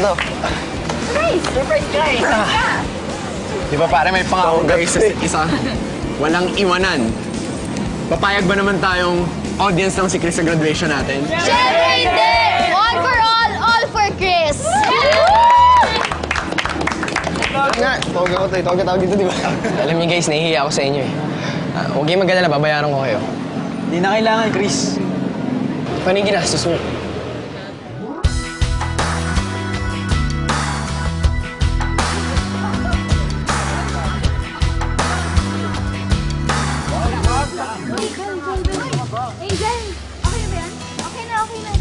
to. Di ba pare, may pangako kayo sa isa't isa? Walang iwanan. Papayag ba naman tayong audience ng si Chris sa graduation natin? Siyempre hindi! All for all, all for Chris! Nga, tawag ako to. Tawag ka tawag dito, di ba? Alam niyo guys, nahihiya ako sa inyo eh. Ah, huwag kayong mag-alala, babayaran ko kayo. Hindi na kailangan, Chris. Paano yung ginastos mo? Angel, okay ba yan? Okay na, okay na.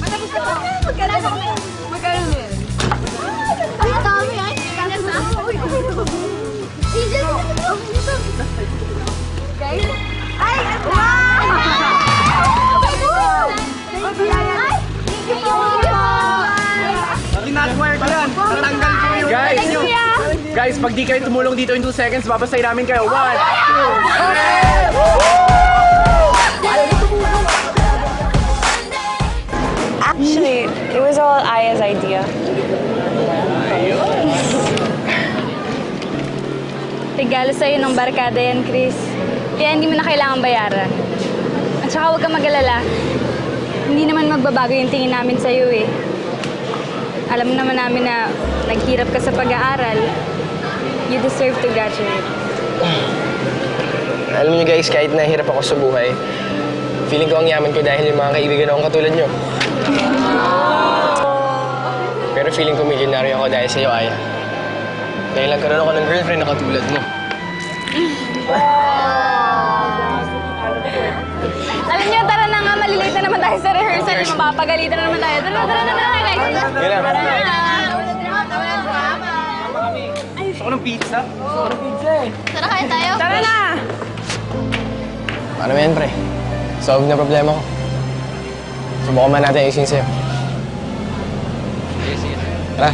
Matapos na ba? Magkano na? Magkano na yan? Ay, dami ay. Angel, guys. Ay, ang wow! Ay, thank you po. Kinatwire ko. Guys, guys, pag di kayo tumulong dito in 2 seconds, babasay namin kayo. One, Actually, it was all Aya's idea. Regalo sa'yo ng barkada yan, Chris. Kaya hindi mo na kailangan bayaran. At saka huwag kang mag-alala. Hindi naman magbabago yung tingin namin sa'yo eh. Alam naman namin na naghirap ka sa pag-aaral. You deserve to graduate. Alam niyo guys, kahit nahirap ako sa buhay, feeling ko ang yaman ko dahil yung mga kaibigan akong katulad niyo. Pero feeling ko milyonaryo ako dahil sa'yo, Aya. Dahil nagkaroon ako ng girlfriend na katulad mo. Alam niyo, tara na nga, malilate na naman tayo sa rehearsal. Mapapagalitan na naman tayo. Tara, tara, tara, tara, guys. Yun lang. Tara na. Gusto ko ng pizza. Tara, kain tayo. Tara na! Paano yan, pre? Solve na problema ko. Subukan man natin ayusin sa'yo. Tara.